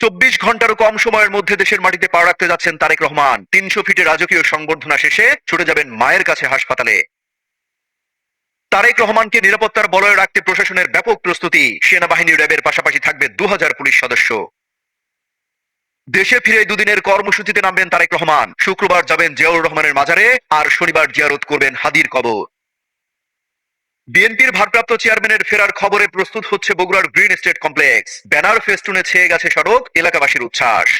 চব্বিশ ঘন্টারও কম সময়ের মধ্যে দেশের মাটিতে পা রাখতে যাচ্ছেন তারেক রহমান। তিনশো ফিটে রাজকীয় সংবর্ধনা শেষে ছুটে যাবেন মায়ের কাছে হাসপাতালে। তারেক রহমানকে নিরাপত্তার বলয়ে রাখতে প্রশাসনের ব্যাপক প্রস্তুতি। সেনাবাহিনী র্যাবের পাশাপাশি থাকবে দু হাজার পুলিশ সদস্য। দেশে ফিরে দুদিনের কর্মসূচিতে নামবেন তারেক রহমান। শুক্রবার যাবেন জিয়াউর রহমানের মাজারে আর শনিবার জিয়ারত করবেন হাদির কবর। বিএনপির ভারপ্রাপ্ত চেয়ারম্যানের ফেরার খবরে প্রস্তুত হচ্ছে বগুড়ার গ্রিন স্টেট কমপ্লেক্স। ব্যানার ফেস্টুনে ছেয়ে গেছে সড়ক, এলাকাবাসীর উচ্ছ্বাস।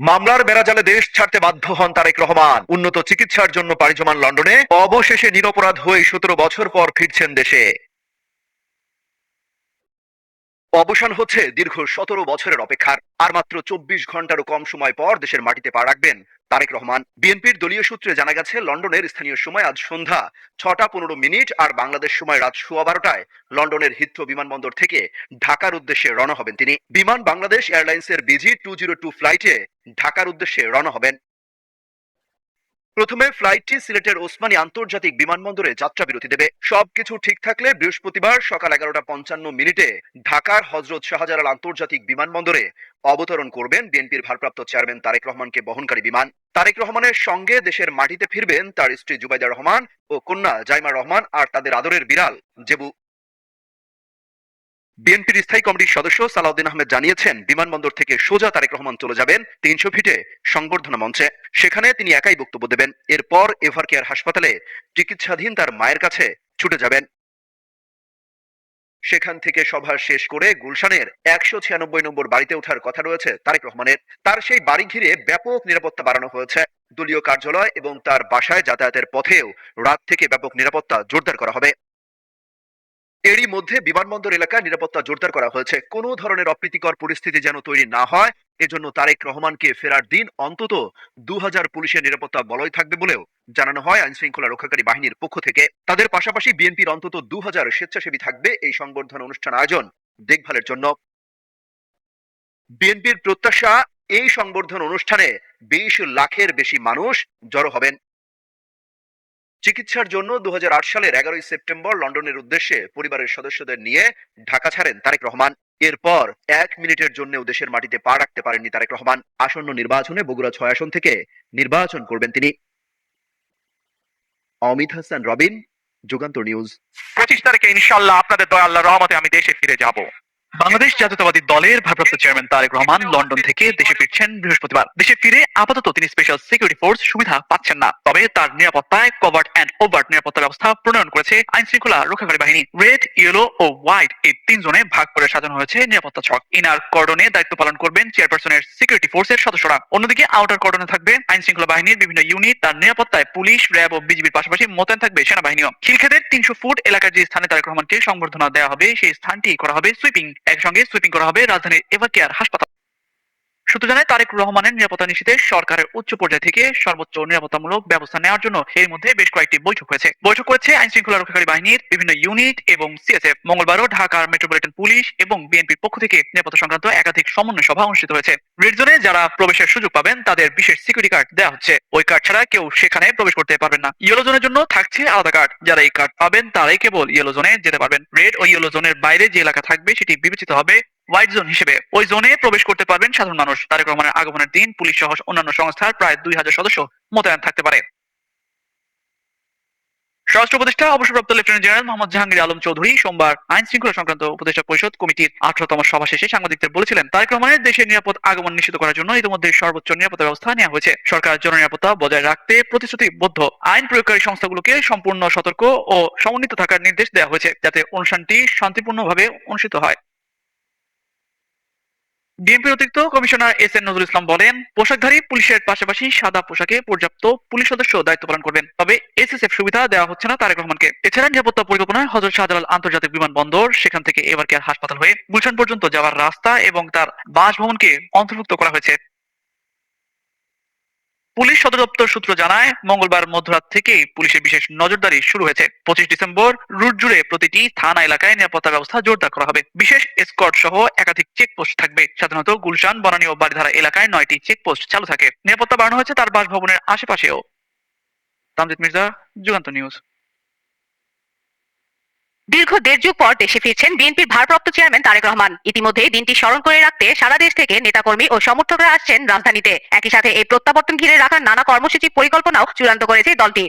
মামলার বেড়াজালে দেশ ছাড়তে বাধ্য হন তারেক রহমান। উন্নত চিকিৎসার জন্য পাড়ি জমান লন্ডনে। অবশেষে নিরপরাধ হয়ে সতেরো বছর পর ফিরছেন দেশে। অবসান হচ্ছে দীর্ঘ সতেরো বছরের অপেক্ষার। আর মাত্র চব্বিশ ঘন্টারও কম সময় পর দেশের মাটিতে পা রাখবেন তারেক রহমান। বিএনপির দলীয় সূত্রে জানা গেছে, লন্ডনের স্থানীয় সময় আজ সন্ধ্যা ছটা পনেরো মিনিট আর বাংলাদেশ সময় রাত সোয়া বারোটায় লন্ডনের হিথ্রো বিমানবন্দর থেকে ঢাকার উদ্দেশ্যে রওনা হবেন তিনি। বিমান বাংলাদেশ এয়ারলাইন্সের বিজি টু জিরো টু ফ্লাইটে ঢাকার উদ্দেশ্যে রওনা হবেন প্রথমে ফ্লাইটটি সিলেটের ওসমানী আন্তর্জাতিক বিমানবন্দরে যাত্রা বিরতি দেবে। সবকিছু ঠিক থাকলে বৃহস্পতিবার সকাল এগারোটা পঞ্চান্ন মিনিটে ঢাকার হজরত শাহজালাল আন্তর্জাতিক বিমানবন্দরে অবতরণ করবেন বিএনপির ভারপ্রাপ্ত চেয়ারম্যান তারেক রহমানকে বহনকারী বিমান। তারেক রহমানের সঙ্গে দেশের মাটিতে ফিরবেন তার স্ত্রী জুবাইদা রহমান ও কন্যা জাইমা রহমান আর তাদের আদরের বিড়াল জেবু। বিএনপির স্থায়ী কমিটির সদস্য সালাউদ্দিন আহমেদ জানিয়েছেন, বিমানবন্দর থেকে সোজা তারেক রহমান চলে যাবেন তিনশো ফিটে সংবর্ধনা মঞ্চে। সেখানে তিনি একাই বক্তব্য দেবেন। এরপর এভার কেয়ার হাসপাতালে চিকিৎসাধীন তার মায়ের কাছে ছুটে যাবেন। সেখান থেকে সভা শেষ করে গুলশানের একশো ছিয়ানব্বই নম্বর বাড়িতে ওঠার কথা রয়েছে তারেক রহমানের। তার সেই বাড়ি ঘিরে ব্যাপক নিরাপত্তা বাড়ানো হয়েছে। দলীয় কার্যালয় এবং তার বাসায় যাতায়াতের পথেও রাত থেকে ব্যাপক নিরাপত্তা জোরদার করা হবে। এরই মধ্যে বিমানবন্দর এলাকায় নিরাপত্তা জোরদার করা হয়েছে। কোনো ধরনের অপ্রীতিকর পরিস্থিতি যেন তৈরি না হয়, এজন্য তারেক রহমানকে ফেরার দিন অন্তত দু হাজার পুলিশের নিরাপত্তা বলয় থাকবে বলেও জানানো হয় আইন শৃঙ্খলা রক্ষাকারী বাহিনীর পক্ষ থেকে। তাদের পাশাপাশি বিএনপির অন্তত দু হাজার স্বেচ্ছাসেবী থাকবে এই সংবর্ধনা অনুষ্ঠান আয়োজন দেখভালের জন্য। বিএনপির প্রত্যাশা, এই সংবর্ধন অনুষ্ঠানে বিশ লাখের বেশি মানুষ জড়ো হবেন। চিকিৎসার জন্য দু সালের এগারোই সেপ্টেম্বর লন্ডনের উদ্দেশ্যে পরিবারের সদস্যদের নিয়ে ঢাকা ছাড়েন তারেক রহমান। এরপর এক মিনিটের জন্যও দেশের মাটিতে পা রাখতে পারেননি তারেক রহমান। আসন্ন নির্বাচনে বগুড়া ছয় আসন থেকে নির্বাচন করবেন তিনি। অমিত হাসান, রবিন, যুগান্তর নিউজ। পঁচিশ তারিখে ইনশাল্লাহ আপনাদের দয়া আল্লাহ রহমতে আমি দেশে ফিরে যাব। বাংলাদেশ জাতীয়তাবাদী দলের ভারপ্রাপ্ত চেয়ারম্যান তারেক রহমান লন্ডন থেকে দেশে ফিরছেন বৃহস্পতিবার। দেশে ফিরে আপাতত তিনি স্পেশাল সিকিউরিটি ফোর্স সুবিধা পাচ্ছেন না। তবে তার নিরাপত্তায় কভার্ট অ্যান্ড ওভার্ট নিরাপত্তা ব্যবস্থা প্রণয়ন করেছে আইন শৃঙ্খলা রক্ষাকারী বাহিনী। রেড ইয়েলো ও হোয়াইট এই তিন জোনে ভাগ করে সাজানো হয়েছে নিরাপত্তা ছক। ইনার কর্ডনে দায়িত্ব পালন করবেন চেয়ারপারসনের সিকিউরিটি ফোর্সের সদস্যরা। অন্যদিকে আউটার কর্ডনে থাকবে আইন শৃঙ্খলা বাহিনীর বিভিন্ন ইউনিট তার নিরাপত্তায় পুলিশ, র্যাব ও বিজিবির পাশাপাশি মোতায়েন থাকবে সেনাবাহিনীও। খিলখেদের তিনশো ফুট এলাকার যে স্থানে তারেক রহমানকে সংবর্ধনা দেওয়া হবে, সেই স্থানটি করা হবে সুইপিং একসঙ্গে সুইপিং করা হবে রাজধানীর এভাকেয়ার হাসপাতাল। সূত্র জানায়, তারেক রহমানের নিরাপত্তা নিশ্চিতে সরকারের উচ্চ পর্যায় থেকে সর্বোচ্চ নিরাপত্তামূলক ব্যবস্থা নেওয়ার জন্য এর মধ্যে বেশ কয়েকটি বৈঠক হয়েছে। বৈঠক করেছে আইন শৃঙ্খলা রক্ষাকারী বাহিনীর বিভিন্ন ইউনিট এবং সিএসএফ। মঙ্গলবারও ঢাকার মেট্রোপলিটন পুলিশ এবং বিএনপির পক্ষ থেকে নিরাপত্তা সংক্রান্ত একাধিক সমন্বয় সভা অনুষ্ঠিত হয়েছে। রেড জোনে যারা প্রবেশের সুযোগ পাবেন, তাদের বিশেষ সিকিউরিটি কার্ড দেওয়া হচ্ছে। ওই কার্ড ছাড়া কেউ সেখানে প্রবেশ করতে পারবেন না। ইয়েলো জোনের জন্য থাকছে আলাদা কার্ড যারা এই কার্ড পাবেন, তারাই কেবল ইয়েলো জোনে যেতে পারবেন। রেড ও ইয়েলো জোনের বাইরে যে এলাকা থাকবে, সেটি বিবেচিত হবে হোয়াইট জোন হিসেবে ওই জোনে প্রবেশ করতে পারবেন সাধারণ মানুষ। তারেক রহমানের আগমনের দিন পুলিশ সহ অন্যান্য সংস্থার প্রায় দুই হাজার সদস্য মোতায়েন থাকতে পারে। স্বরাষ্ট্র উপদেষ্টা, অবসরপ্রাপ্ত লেফটেন্যান্ট জেনারেল মোহাম্মদ জাহাঙ্গীর আলম চৌধুরী সোমবার আইন শৃঙ্খলা সংক্রান্ত উপদেষ্টা পরিষদ কমিটির আঠারোতম সভা শেষে সাংবাদিকদের বলেছিলেন, তারেক রহমানের দেশের নিরাপদ আগমন নিশ্চিত করার জন্য ইতিমধ্যে সর্বোচ্চ নিরাপত্তা ব্যবস্থা নেওয়া হয়েছে। সরকার জননিরাপত্তা বজায় রাখতে প্রতিশ্রুতিবদ্ধ আইন প্রয়োগকারী সংস্থাগুলোকে সম্পূর্ণ সতর্ক ও সমন্বিত থাকার নির্দেশ দেওয়া হয়েছে, যাতে অনুষ্ঠানটি শান্তিপূর্ণভাবে অনুষ্ঠিত হয়। বিএনপির অতিরিক্ত commissioner S N Nazrul Islam বলেন, পোশাকধারী পুলিশের পাশাপাশি সাদা পোশাকে পর্যাপ্ত পুলিশ সদস্য দায়িত্ব পালন করবেন। তবে এস এস এসএসএফ সুবিধা দেওয়া হচ্ছে না তারেক রহমানকে। এছাড়া নিরাপত্তা পরিকল্পনায় হজরত শাহজালাল আন্তর্জাতিক বিমানবন্দর, সেখান থেকে এবার কেয়ার হাসপাতাল হয়ে গুলশান পর্যন্ত যাওয়ার রাস্তা এবং তার বাসভবনকে অন্তর্ভুক্ত করা হয়েছে। পুলিশ সদর দপ্তর সূত্র জানায়, মঙ্গলবার মধ্যরাত থেকেই পুলিশের বিশেষ নজরদারি শুরু হয়েছে। পঁচিশ ডিসেম্বর রুট জুড়ে প্রতিটি থানা এলাকায় নিরাপত্তা ব্যবস্থা জোরদার করা হবে। বিশেষ এসকর্ট সহ একাধিক চেকপোস্ট থাকবে। সাধারণত গুলশান, বনানী ও বাড়িধারা এলাকায় নয়টি চেকপোস্ট চালু থাকে। নিরাপত্তা বাড়ানো হয়েছে তার বাসভবনের আশেপাশেও। তামজিদ মির্জা, যুগান্ত নিউজ। দীর্ঘ দেড় যুগ পর দেশে ফিরছেন বিএনপির ভারপ্রাপ্ত চেয়ারম্যান তারেক রহমান। ইতিমধ্যে দিনটি স্মরণ করে রাখতে সারা দেশ থেকে নেতাকর্মী ও সমর্থকরা আসছেন রাজধানীতে। একই সাথে এই প্রত্যাবর্তন ঘিরে রাখার নানা কর্মসূচি পরিকল্পনাও চূড়ান্ত করেছে দলটি।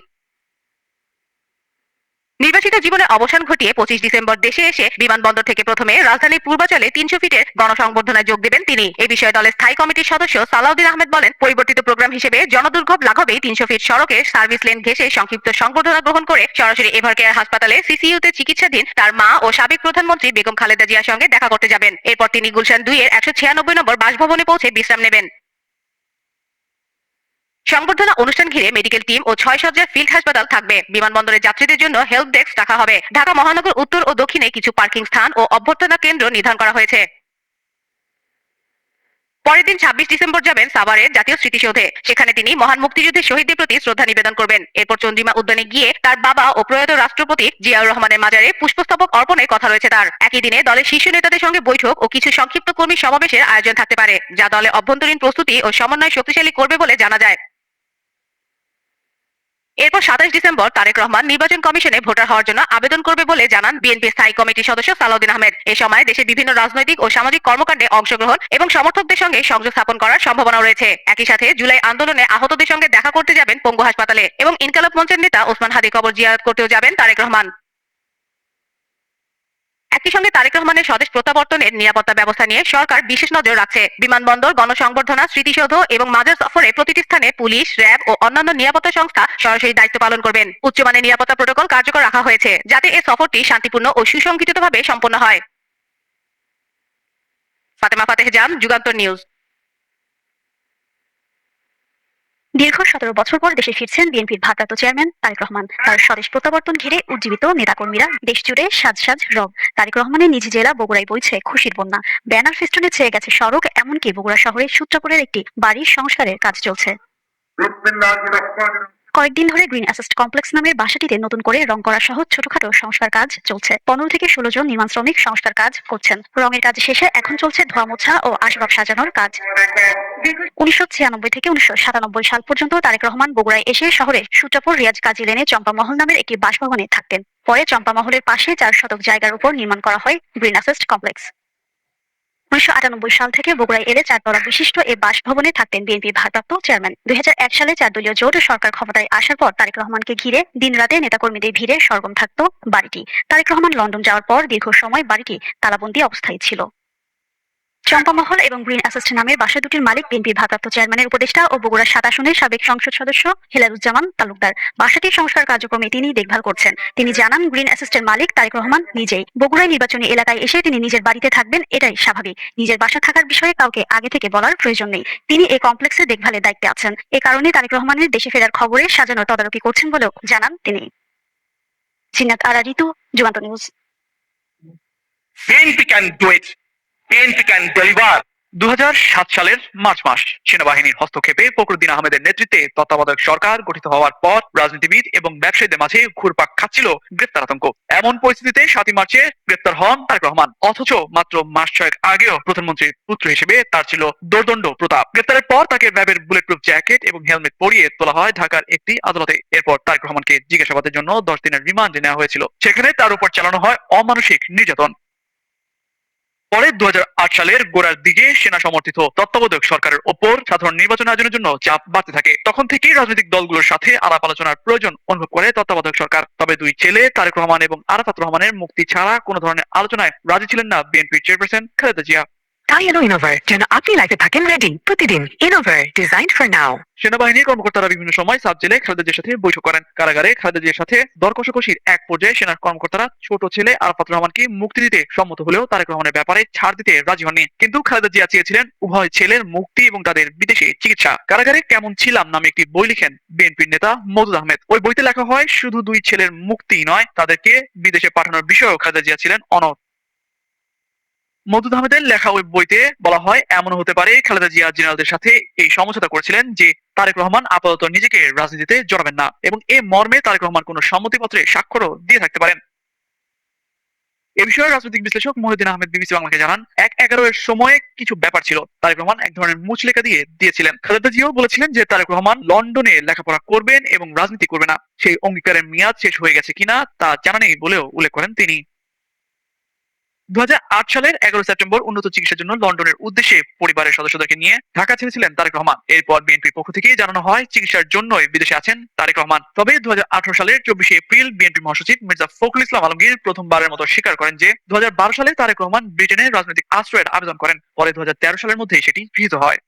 নির্বাচিত জীবনের অবসান ঘটিয়ে পঁচিশ ডিসেম্বর দেশে এসে বিমানবন্দর থেকে প্রথমে রাজধানীর পূর্বাচলে তিনশো ফিটের গণসংবর্ধনায় যোগ দেবেন তিনি। এ বিষয়ে দলের স্থায়ী কমিটির সদস্য সালাউদ্দিন আহমেদ বলেন, পরিবর্তিত প্রোগ্রাম হিসেবে জনদুর্ভোগ লাঘবেই তিনশো ফিট সড়কে সার্ভিস লেন ঘেসে সংক্ষিপ্ত সংবর্ধনা গ্রহণ করে সরাসরি এভার কেয়ার হাসপাতালে সিসিইউতে চিকিৎসাধীন তার মা ও সাবেক প্রধানমন্ত্রী বেগম খালেদা জিয়ার সঙ্গে দেখা করতে যাবেন। এরপর তিনি গুলশান দুই এর একশো ছিয়ানব্বই নম্বর বাসভবনে পৌঁছে বিশ্রাম নেবেন। সংবর্ধনা অনুষ্ঠান ঘিরে মেডিকেল টিম ও ছয় সজ্জার ফিল্ড হাসপাতাল থাকবে। বিমানবন্দরের যাত্রীদের জন্য হেল্প ডেস্ক রাখা হবে। ঢাকা মহানগর উত্তর ও দক্ষিণে কিছু পার্কিং স্থান ও অভ্যর্থনা কেন্দ্র নির্ধারণ করা হয়েছে। পরের দিন ছাব্বিশ ডিসেম্বর যাবেন সাভারের জাতীয় স্মৃতিসৌধে। সেখানে তিনি মহান মুক্তিযুদ্ধের শহীদদের প্রতি শ্রদ্ধা নিবেদন করবেন। এরপর চন্দ্রিমা উদ্যানে গিয়ে তার বাবা ও প্রয়াত রাষ্ট্রপতি জিয়াউর রহমানের মাজারে পুষ্পস্তবক অর্পণের কথা রয়েছে তার। একই দিনে দলের শীর্ষ নেতাদের সঙ্গে বৈঠক ও কিছু সংক্ষিপ্ত কর্মী সমাবেশের আয়োজন থাকতে পারে, যা দলের অভ্যন্তরীণ প্রস্তুতি ও সমন্বয় শক্তিশালী করবে বলে জানা যায়। এরপর সাতাশ ডিসেম্বর তারেক রহমান নির্বাচন কমিশনে ভোটার হওয়ার জন্য আবেদন করবে বলে জানান বিএনপি স্থায়ী কমিটির সদস্য সালাউদ্দিন আহমেদ। এ সময় দেশের বিভিন্ন রাজনৈতিক ও সামাজিক কর্মকাণ্ডে অংশগ্রহণ এবং সমর্থকদের সঙ্গে সংযোগ স্থাপন করার সম্ভাবনা রয়েছে। একই সাথে জুলাই আন্দোলনে আহতদের সঙ্গে দেখা করতে যাবেন পঙ্গু হাসপাতালে এবং ইনকালাব মঞ্চের নেতা ওসমান হাদি কবর জিয়ারত করতেও যাবেন তারেক রহমান। একই সঙ্গে তারেক রহমানের স্বদেশ প্রত্যাবর্তনের নিরাপত্তা ব্যবস্থা নিয়ে সরকার বিশেষ নজর রাখছে। বিমানবন্দর, গণসংবর্ধনা, স্মৃতিসৌধ এবং মাজার সফরে প্রতিটি স্থানে পুলিশ, র্যাব ও অন্যান্য নিরাপত্তা সংস্থা সরাসরি দায়িত্ব পালন করবেন। উচ্চমানের নিরাপত্তা প্রোটোকল কার্যকর রাখা হয়েছে, যাতে এ সফরটি শান্তিপূর্ণ ও সুসংগঠিতভাবে সম্পন্ন হয়। ফাতেমা ফাতেহ জাম যুগান্তর নিউজ। দীর্ঘ সতেরো বছর পর দেশে ফিরছেন বিএনপির ভারপ্রাপ্ত চেয়ারম্যান তারেক রহমান। তার স্বদেশ প্রত্যাবর্তন ঘিরে উজ্জীবিত নেতাকর্মীরা দেশজুড়ে সাজ সাজ রব। তারেক রহমানের নিজ জেলা বগুড়ায় বইছে খুশির বন্যা। ব্যানার ফেস্টনে ছেয়ে গেছে সড়ক, এমনকি বগুড়া শহরে সূত্রাপুরের একটি বাড়ির সংস্কারের কাজ চলছে। কয়েকদিন ধরে গ্রিন অ্যাসেস্ট কমপ্লেক্স নামের বাসাটিতে নতুন করে রং করা সহ ছোটখাটো সংস্কার কাজ চলছে। পনেরো থেকে ষোলো জন নির্মাণ শ্রমিক সংস্কার কাজ করছেন। রঙের কাজ শেষে এখন চলছে ধোয়া মোছা ও আসবাব সাজানোর কাজ। উনিশশো ছিয়ানব্বই থেকে উনিশশো সাতানব্বই সাল পর্যন্ত তারেক রহমান বগুড়ায় এসে শহরে সূত্রাপুর রিয়াজ কাজী লেনে চম্পামহল নামের একটি বাসভবনে থাকতেন। পরে চম্পামহলের পাশে চার শতক জায়গার উপর নির্মাণ করা হয় গ্রিন অ্যাসেস্ট কমপ্লেক্স। উনিশশো আটানব্বই সাল থেকে বগুড়ায় এলে চারতলা বিশিষ্ট এই বাসভবনে থাকতেন বিএনপি ভারপ্রাপ্ত চেয়ারম্যান। দুই হাজার এক সালে চার দলীয় জোট সরকার ক্ষমতায় আসার পর তারেক রহমানকে ঘিরে দিন রাতে নেতাকর্মীদের ভিড়ে সরগম থাকত বাড়িটি। তারেক রহমান লন্ডন যাওয়ার পর দীর্ঘ সময় বাড়িটি তালাবন্দি অবস্থায় ছিল। চম্পামহল এবং গ্রিন অ্যাসেস্ট নামের বাসা দুটির মালিক বিএনপির ভারপ্রাপ্ত চেয়ারম্যানের উপদেষ্টা ও বগুড়া সাত আসনের সাবেক সংসদ সদস্য হেলালুজ্জামান তালুকদার। বাসাটির সংস্কার কার্যক্রমে তিনি দেখভাল করছেন। তিনি জানান, গ্রিন অ্যাসেস্টের মালিক তারেক রহমান নিজেই। বগুড়ায় নির্বাচনী এলাকায় এসে তিনি নিজের বাড়িতে থাকবেন, এটাই স্বাভাবিক। নিজের বাসা থাকার বিষয়ে কাউকে আগে থেকে বলার প্রয়োজন নেই। তিনি এই কমপ্লেক্সের দেখভালের দায়িত্বে আছেন। এ কারণে তারেক রহমানের দেশে ফেরার খবরে সাজানো তদারকি করছেন বলেও জানান তিনি। Zinat Ara, Ritu, Jugantor news. BNP can do it. BNP can deliver. দু সালের মার্চ মাস, সেনাবাহিনীর হস্তক্ষেপে ফখরুদ্দিন আহমেদের নেতৃত্বে তত্ত্বাবধায়ক সরকার গঠিত হওয়ার পর রাজনীতিবিদ এবং ব্যবসায়ীদের মাঝে ঘুরপাক খাচ্ছিল গ্রেপ্তার আতঙ্ক। এমন পরিস্থিতিতে সাতই মার্চে গ্রেপ্তার হন তারেক রহমান। অথচ মাত্র মাস ছয়েক আগেও প্রধানমন্ত্রীর পুত্র হিসেবে তার ছিল দোর্দণ্ড প্রতাপ। গ্রেপ্তারের পর তাকে র্যাবের বুলেট প্রুফ জ্যাকেট এবং হেলমেট পরিয়ে তোলা হয় ঢাকার একটি আদালতে। এরপর তারেক রহমানকে জিজ্ঞাসাবাদের জন্য দশ দিনের রিমান্ডে নেওয়া হয়েছিল। সেখানে তার উপর চালানো হয় অমানসিক নির্যাতন। পরে দু হাজার আট সালের গোড়ার দিকে সেনা সমর্থিত তত্ত্বাবধায়ক সরকারের ওপর সাধারণ নির্বাচন আয়োজনের জন্য চাপ বাড়তে থাকে। তখন থেকেই রাজনৈতিক দলগুলোর সাথে আলাপ আলোচনার প্রয়োজন অনুভব করে তত্ত্বাবধায়ক সরকার। তবে দুই ছেলে তারেক রহমান এবং আরাফাত রহমানের মুক্তি ছাড়া কোনো ধরনের আলোচনায় রাজি ছিলেন না বিএনপির চেয়ারপারসন খালেদা জিয়া। তাই এলো ইনোভার যেন আপনি লাইফে থাকেন রেডি প্রতিদিন। ইনোভার ডিজাইন ফর নাও সেনাবাহিনীর কর্মকর্তারা বিভিন্ন সময় সাব জেলে খালেদা জিয়ার সাথে বৈঠক করেন। কারাগারে খালেদা জিয়ার সাথে এক পর্যায়ে সেনার কর্মকর্তারা ছোট ছেলে রহমানকে মুক্তি দিতে সম্মত হলেও তারেক রহমানের ব্যাপারে ছাড় দিতে রাজি হননি। কিন্তু খালেদা জিয়া চেয়েছিলেন উভয় ছেলের মুক্তি এবং তাদের বিদেশে চিকিৎসা। কারাগারে কেমন ছিলাম নামে একটি বই লিখেন বিএনপির নেতা মদুদ আহমেদ। ওই বইতে লেখা হয়, শুধু দুই ছেলের মুক্তি নয়, তাদেরকে বিদেশে পাঠানোর বিষয়েও খালেদা জিয়া ছিলেন অনড় মদুদ আহমেদের লেখা ওই বইতে বলা হয় এমন হতে পারে খালেদা জিয়া জেনারেলদের সাথে এই সমঝোতা করেছিলেন যে তারেক রহমান আপাতত নিজেকে রাজনীতিতে জড়াবেন না এবং এ মর্মে তারেক রহমান কোন সম্মতিপত্রে স্বাক্ষরও দিয়ে থাকতে পারেন। এ বিষয়ে রাজনৈতিক বিশ্লেষক মহিউদ্দিন আহমেদ বিবিসি বাংলাকে জানান, এক এগারো এর সময়ে কিছু ব্যাপার ছিল, তারেক রহমান এক ধরনের মুচলেখা দিয়ে দিয়েছিলেন। খালেদা জিয়াও বলেছিলেন যে তারেক রহমান লন্ডনে লেখাপড়া করবেন এবং রাজনীতি করবে না। সেই অঙ্গীকারের মেয়াদ শেষ হয়ে গেছে কিনা তা জানা নেই বলেও উল্লেখ করেন তিনি। দু হাজার আট সালের এগারো সেপ্টেম্বর উন্নত চিকিৎসার জন্য লন্ডনের উদ্দেশ্যে পরিবারের সদস্যদেরকে নিয়ে ঢাকা ছেড়েছিলেন তারেক রহমান। এরপর বিএনপির পক্ষ থেকে জানানো হয়, চিকিৎসার জন্যই বিদেশে আছেন তারেক রহমান। তবে দু হাজার আঠারো সালের চব্বিশে এপ্রিল বিএনপি মহাসচিব মির্জা ফখরুল ইসলাম আলমগীর প্রথমবারের মতো স্বীকার করেন যে দু হাজার বারো সালে তারেক রহমান ব্রিটেনে রাজনৈতিক আশ্রয়ের আবেদন করেন। পরে দুহাজার তেরো সালের মধ্যেই সেটি গৃহীত হয়।